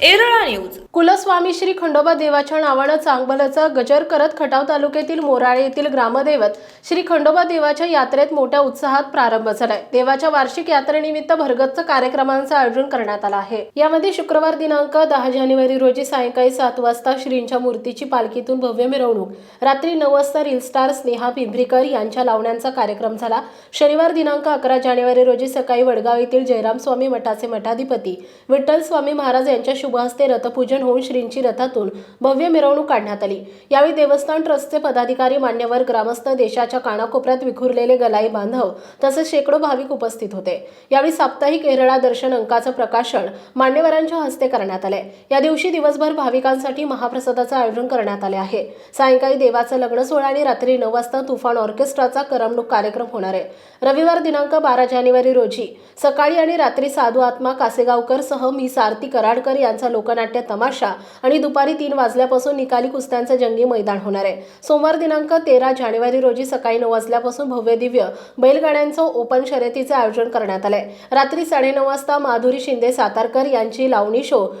Erala news. कुलस्वामी श्री खंडोबा देवाच्या नावानं चांगबलाचा गजर करत खटाव तालुक्यातील मोराळे येथील ग्रामदैवत श्री खंडोबा देवाच्या यात्रेत मोठ्या उत्साहात प्रारंभ झालाय. देवाच्या वार्षिक यात्रेनिमित्त भरगच्च कार्यक्रमांचं आयोजन करण्यात आलं आहे. यामध्ये शुक्रवार दिनांक दहा जानेवारी रोजी सायंकाळी सात वाजता श्रींच्या मूर्तीची पालखीतून भव्य मिरवणूक रात्री नऊ वाजता रील स्टार स्नेहा पिंभरीकर यांच्या लावण्यांचा कार्यक्रम झाला. शनिवार दिनांक अकरा जानेवारी रोजी सकाळी वडगाव येथील जयराम स्वामी मठाचे मठाधिपती विठ्ठल स्वामी महाराज यांच्या शुभ हस्ते रथपूजन होऊन श्रींची रथातून भव्य मिरवणूक काढण्यात आली. यावेळी देवस्थान ट्रस्टचे पदाधिकारी मान्यवर ग्रामस्थ देशाच्या कानाकोपऱ्यात विखुरलेले गलाई बांधव तसेच शेकडो भाविक उपस्थित होते. यावेळी साप्ताहिक एरळा दर्शन अंकाचं प्रकाशन मान्यवरांच्या हस्ते करण्यात आले या दिवशी दिवसभर भाविकांसाठी महाप्रसादाचं आयोजन करण्यात आले आहे. सायंकाळी देवाचं लग्न सोहळा आणि रात्री नऊ वाजता तुफान ऑर्केस्ट्राचा करमणूक कार्यक्रम होणार आहे. रविवार दिनांक बारा जानेवारी रोजी सकाळी आणि रात्री साधू आत्मा कासेगावकर सह मी सारथी कराडकर यांचा लोकनाट्य तमाशा आणि दुपारी तीन वाजल्यापासून निकाली कुस्त्यांचं जंगी मैदान होणार आहे. सोमवार दिनांक तेरा जानेवारी रोजी सकाळी नऊ वाजल्यापासून भव्य दिव्य बैलगाड्यांचं ओपन शर्यतीचे आयोजन करण्यात आलंय. रात्री साडेनऊ वाजता माधुरी शिंदे सातारकर यांची लावणी शो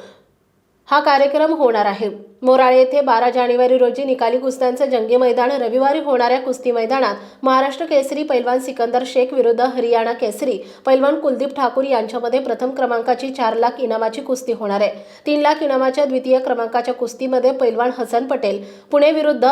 हा कार्यक्रम होणार आहे. मोराळे येथे बारा जानेवारी रोजी निकाली कुस्त्यांचं जंगी मैदान रविवारी होणाऱ्या कुस्ती मैदानात महाराष्ट्र केसरी पैलवान सिकंदर शेख विरुद्ध हरियाणा केसरी पैलवान कुलदीप ठाकूर यांच्यामध्ये प्रथम क्रमांकाची चार लाख इनामाची कुस्ती होणार आहे. तीन लाख इनामाच्या द्वितीय क्रमांकाच्या कुस्तीमध्ये पैलवान हसन पटेल पुणे विरुद्ध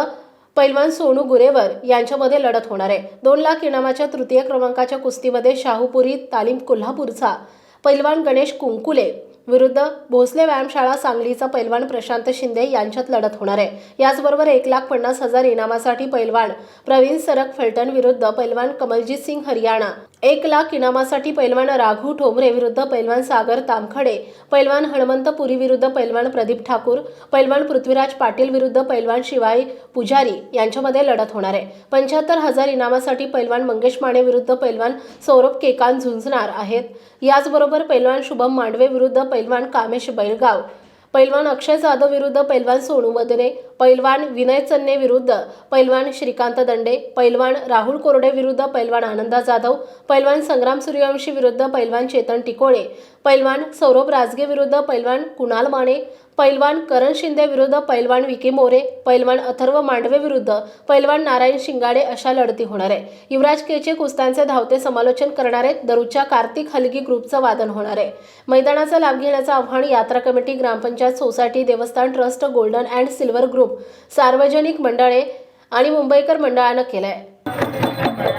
पैलवान सोनू गुरेवर यांच्यामध्ये लढत होणार आहे. दोन लाख इनामाच्या तृतीय क्रमांकाच्या कुस्तीमध्ये शाहूपुरी तालीम कोल्हापूरचा पैलवान गणेश कुंकुले विरुद्ध भोसले व्यायामशाळा सांगलीचा पैलवान प्रशांत शिंदे यांच्यात लढत होणार आहे. याचबरोबर एक लाख पन्नास हजार इनामासाठी पैलवान प्रवीण सरक फलटण विरुद्ध पैलवान कमलजीत सिंग हरियाणा. एक लाख इनामासाठी पैलवान राघू ठोंबरे विरुद्ध पैलवान सागर तामखडे पैलवान हनुमंत पुरी विरुद्ध पैलवान प्रदीप ठाकूर पैलवान पृथ्वीराज पाटील विरुद्ध पैलवान शिवाई पुजारी यांच्यामध्ये लढत होणार आहे. पंच्याहत्तर हजार इनामासाठी पैलवान मंगेश माने विरुद्ध पैलवान सौरभ केकान झुंजणार आहेत. याचबरोबर पैलवान शुभम मांडवे विरुद्ध पैलवान कामेश बैलगाव पैलवान अक्षय जाधव विरुद्ध पैलवान सोनू मदने पैलवान विनय चन्ने विरुद्ध पैलवान श्रीकांत दंडे पैलवान राहुल कोरडे विरुद्ध पैलवान आनंदा जाधव पैलवान संग्राम सूर्यवंशी विरुद्ध पैलवान चेतन टिकोळे. पैलवान सौरभ राजगे विरुद्ध पैलवान कुणाल माने पैलवान करण शिंदे विरुद्ध पैलवान विकी मोरे पैलवान अथर्व मांडवे विरुद्ध पैलवान नारायण शिंगाडे अशा लढती होणार आहे. युवराज केचे कुस्त्यांचे धावते समालोचन करणार आहेत दरुच्या कार्तिक हलगी ग्रुपचं वादन होणार आहे. मैदानाचा लाभ घेण्याचं आव्हान यात्रा कमिटी ग्रामपंचायत सोसायटी देवस्थान trust golden and silver group सार्वजनिक मंडळे आणि मुंबईकर मंडळानं केलं आहे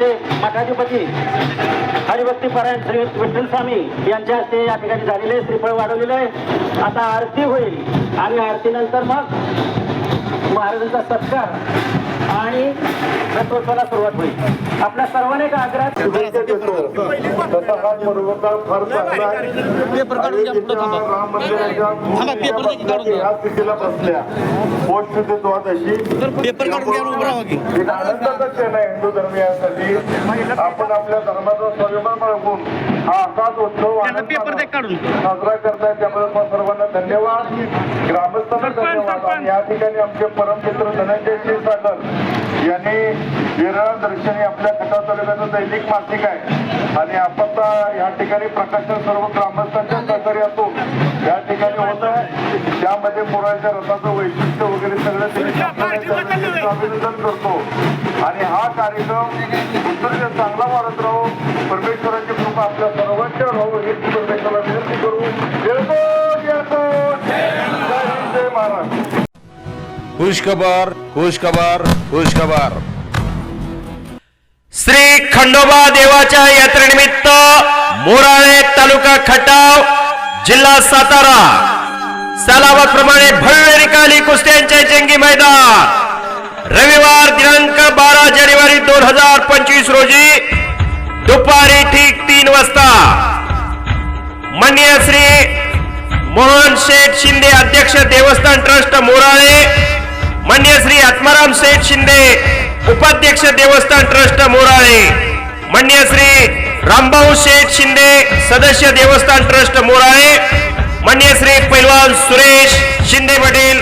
स्वामी मठाधिपती हरिभक्ती परायण श्री विठ्ठल स्वामी यांच्या हस्ते या ठिकाणी झालेले श्रीफळ वाढवलेलं आहे. आता आरती होईल. आणि आरतीनंतर मग महाराजांचा सत्कार आणि रथोत्सवाला सुरुवात होईल. आपल्या सर्वांना एक आग्रह शुभेच्छा देतो तसा हा पर्वता फार चांगला आहे. आणि तिथं राम मंदिराच्या या स्थितीला बसल्या पोस्ट देतो तशी एक आनंदाचा क्षण आहे हिंदू धर्मियांसाठी आपण आपल्या धर्माचा स्वाभिमान बाळगून हा असाच उत्सव आनंदाने साजरा करताय मग सर्वांना धन्यवाद. ग्रामस्थांना धन्यवाद या ठिकाणी आमचे परममित्र धनंजय क्षीरसागर यांनी विरळ दर्शनी आपल्या खटाव तालुक्याचं दैनिक मासिक आहे. आणि आपण या ठिकाणी प्रकाशन सर्व ग्रामस्थांच्या सहकार्यातून या ठिकाणी होत आहे. त्यामध्ये मुराच्या रथाचं वैशिष्ट्य वगैरे सगळं त्यांनी अभिनंदन करतो. आणि हा कार्यक्रम उत्तरेचा चांगला वाढत राहू. परमेश्वराची कृपा आपल्या सर्वांच्या राहू. ही खुशखबर खुशखबर खुशखबर. श्री खंडोबा देवाच्या यात्रेनिमित्त मोराळे तालुका खटाव जिल्हा सातारा. सलावाप्रमाणे भव्य निकाली कुस्त्यांचे जंगी मैदान. रविवार दिनांक बारा जानेवारी दोन हजार पंचवीस रोजी दुपारी ठीक तीन वाजता. मान्य श्री मोहन शेठ शिंदे अध्यक्ष देवस्थान ट्रस्ट मोराळे मान्य श्री आत्माराम शेठ शिंदे उपाध्यक्ष देवस्थान ट्रस्ट मोराळे मान्य श्री रामभाऊ शेठ शिंदे सदस्य देवस्थान ट्रस्ट मोराळे मान्य श्री पैलवान सुरेश शिंदे पाटील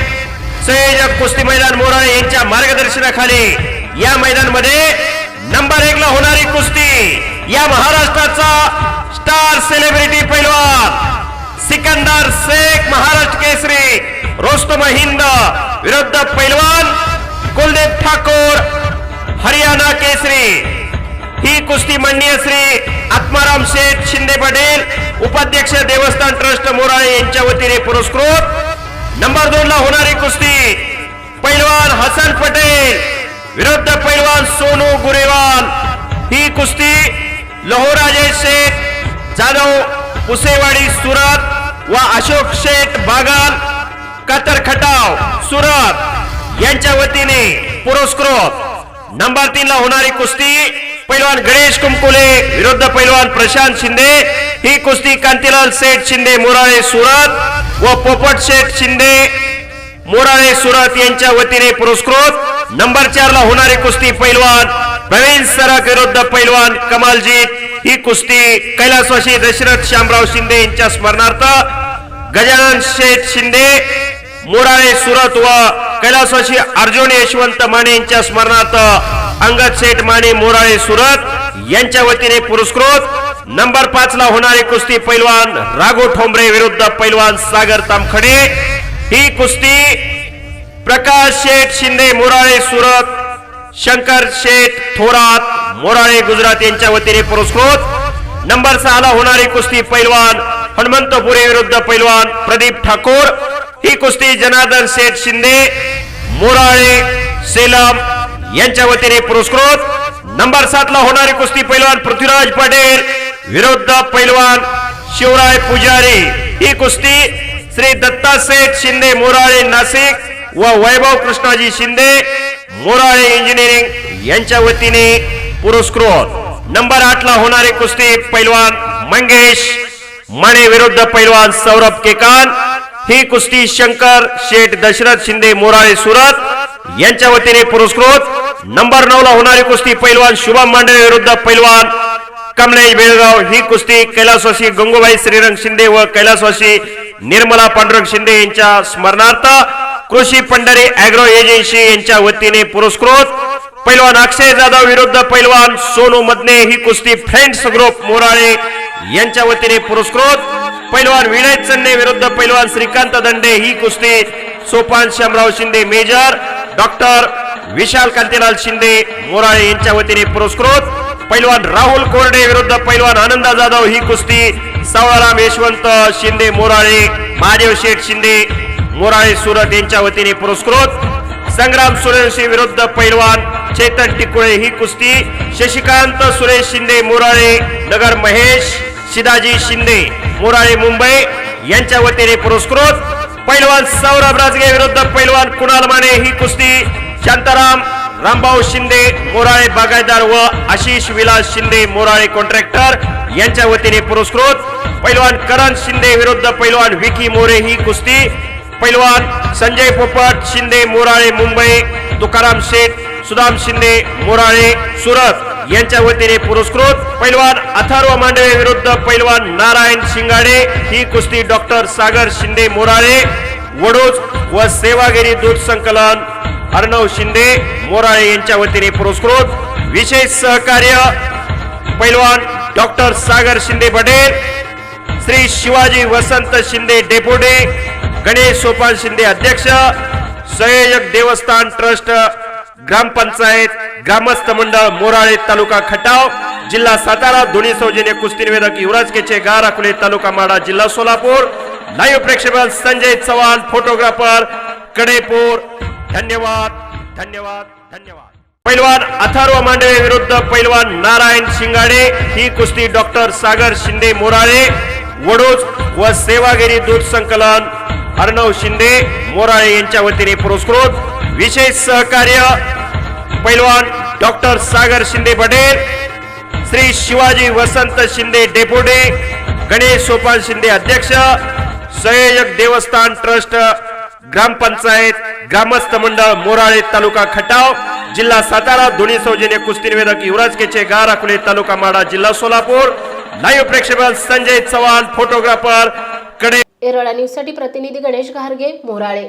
संयोजक कुस्ती मैदान मोराळे यांच्या मार्गदर्शनाखाली या मैदानमध्ये नंबर एक ला होणारी कुस्ती या महाराष्ट्राचा स्टार सेलिब्रिटी पैलवान सिकंदर शेख महाराष्ट्र केसरी रोस्तम हिंद विरुद्ध पैलवान कुलदीप ठाकूर हरियाणा केसरी. ही कुस्ती माननीय श्री आत्माराम शेठ शिंदे पटेल उपाध्यक्ष देवस्थान ट्रस्ट मोराळे यांच्या वतीने पुरस्कृत. नंबर दोन ला होणारी कुस्ती पैलवान हसन पटेल विरुद्ध पैलवान सोनू गुरेवाल. ही कुस्ती लोहराजे शेठ जाधव पुसेवाडी सुरत व अशोक शेठ बागाल कतर खटाव सुरत यांच्या वतीने पुरस्कृत. नंबर तीन ला होणारी कुस्ती पैलवान गणेश कुमकुले विरुद्ध पैलवान प्रशांत शिंदे. ही कुस्ती कांतीलाल शेठ शिंदे मोराळे सुरत व पोपट शेठ शिंदे मोराळे सुरत यांच्या वतीने पुरस्कृत. नंबर चार ला होणारी कुस्ती पैलवान प्रवीण सरक विरुद्ध पैलवान कमालजीत. ही कुस्ती कैलासवासी दशरथ श्यामराव शिंदे यांच्या स्मरणार्थ. गजानन शेठ शिंदे मोराळे सुरत व कैलासवासी अर्जुन यशवंत माने यांच्या स्मरणार्थ अंगद सेठ माने मोराळे सुरत यांच्या वतीने पुरस्कृत. नंबर पाच ला होणारी कुस्ती पैलवान राघो ठोंबरे विरुद्ध पैलवान सागर तामखडे. ही कुस्ती प्रकाश शेठ शिंदे मोराळे सुरत शंकर शेठ थोरात मोराळे गुजरात यांच्या वतीने पुरस्कृत. नंबर सहा ला होणारी कुस्ती पैलवान हनुमंतपुरे विरुद्ध पैलवान प्रदीप ठाकूर. ही कुस्ती जनार्दन शेठ शिंदे मोराळे सेलम यांच्या वतीने पुरस्कृत. नंबर सात ला होणारी कुस्ती पैलवान पृथ्वीराज पटेल विरुद्ध पैलवान शिवराय पुजारी. ही कुस्ती श्री दत्ता शेठ शिंदे मोराळे नाशिक व वैभव कृष्णाजी शिंदे मोराळे इंजिनिअरिंग यांच्या वतीने पुरस्कृत. नंबर आठ ला होणारी कुस्ती पैलवान मंगेश माने विरुद्ध पैलवान सौरभ केकान. ही कुस्ती शंकर शेठ दशरथ शिंदे मोराळे सुरत यांच्या वतीने पुरस्कृत. नंबर नऊ ला होणारी कुस्ती पैलवान शुभम मांडळे विरुद्ध पैलवान कमलेश बेळगाव. ही कुस्ती कैलासवासी गंगूबाई श्रीरंग शिंदे व कैलासवासी निर्मला पांडुरंग शिंदे यांच्या स्मरणार्थ कृषी पंढरी अॅग्रो एजन्सी यांच्या वतीने पुरस्कृत. पैलवान अक्षय जाधव विरुद्ध पैलवान सोनू मदने. ही कुस्ती फ्रेंड्स ग्रुप मोराळे यांच्या वतीने पुरस्कृत. पैलवान विनय चन्ने विरुद्ध पैलवान श्रीकांत दंडे ही कुस्ती सोपान श्यामराव शिंदे मेजर डॉक्टर विशाल कांतीलाल शिंदे मोराळे यांच्या वतीने पुरस्कृत. पैलवान राहुल कोरडे विरुद्ध पैलवान आनंदा जाधव ही कुस्ती सावळाराम यशवंत शिंदे मोराळे महादेव शेठ शिंदे मोराळे सुरत यांच्या वतीने पुरस्कृत. संग्राम सूर्यवंशी विरुद्ध पैलवान चेतन टिकुळे ही कुस्ती शशिकांत सुरेश शिंदे मोराळे नगर महेश शिदाजी शिंदे. मोराळे मुंबई यांच्या वतीने पुरस्कृत. पैलवान सौरभ राजगे विरुद्ध पैलवान कुणाल माने ही कुस्ती. शांताराम रामभाऊ शिंदे मोराळे बागायदार व आशिष विलास शिंदे मोराळे कॉन्ट्रॅक्टर यांच्या वतीने पुरस्कृत. पैलवान करण शिंदे विरुद्ध पैलवान विकी मोरे ही कुस्ती. पैलवान संजय पोपट शिंदे मोराळे मुंबई तुकाराम शेठ सुदाम शिंदे मोराळे सुरत. यांच्या वतीने पुरस्कृत पैलवान अथर्व मांडवे विरुद्ध पैलवान नारायण शिंगाडे ही कुस्ती डॉक्टर सागर शिंदे मोराळे वडोज व सेवागिरी दूध संकलन अर्णव शिंदे मोराळे यांच्या वतीने पुरस्कृत. विशेष सहकार्य पैलवान डॉक्टर सागर शिंदे पटेल श्री शिवाजी वसंत शिंदे डेपोडे गणेश सोपान शिंदे अध्यक्ष संयोजक देवस्थान ट्रस्ट ग्रामपंचायत ग्रामस्थ मंडळ मोराळे तालुका खटाव जिल्हा सातारा दोन्ही सौजन्य कुस्ती निवेदक युवराज केचे गार अकोले तालुका माडा जिल्हा सोलापूर. लाईव्ह प्रेक्षक संजय चव्हाण फोटोग्राफर कडेपूर. धन्यवाद धन्यवाद धन्यवाद. पैलवान अथर्व मांडवे विरुद्ध पैलवान नारायण शिंगाडे. ही कुस्ती डॉक्टर सागर शिंदे मोराळे वडोज व सेवागिरी दूध संकलन अर्णव शिंदे मोराळे यांच्या वतीने पुरस्कृत. विशेष सहकार्य पैलवान डॉक्टर सागर शिंदे पटेल श्री शिवाजी वसंत शिंदे डेपुटी गणेश सोपान शिंदे अध्यक्ष संयोजक देवस्थान ट्रस्ट ग्रामपंचायत ग्रामस्थ मंडळ मोराळे तालुका खटाव जिल्हा सातारा दोन्ही सौजन्य कुस्ती निवेदक युवराज केचे गार अकोले तालुका माडा जिल्हा सोलापूर. लाईव्ह प्रेक्षक संजय चव्हाण फोटोग्राफरकडे येरळा न्यूजसाठी प्रतिनिधी गणेश घारगे मोराळे.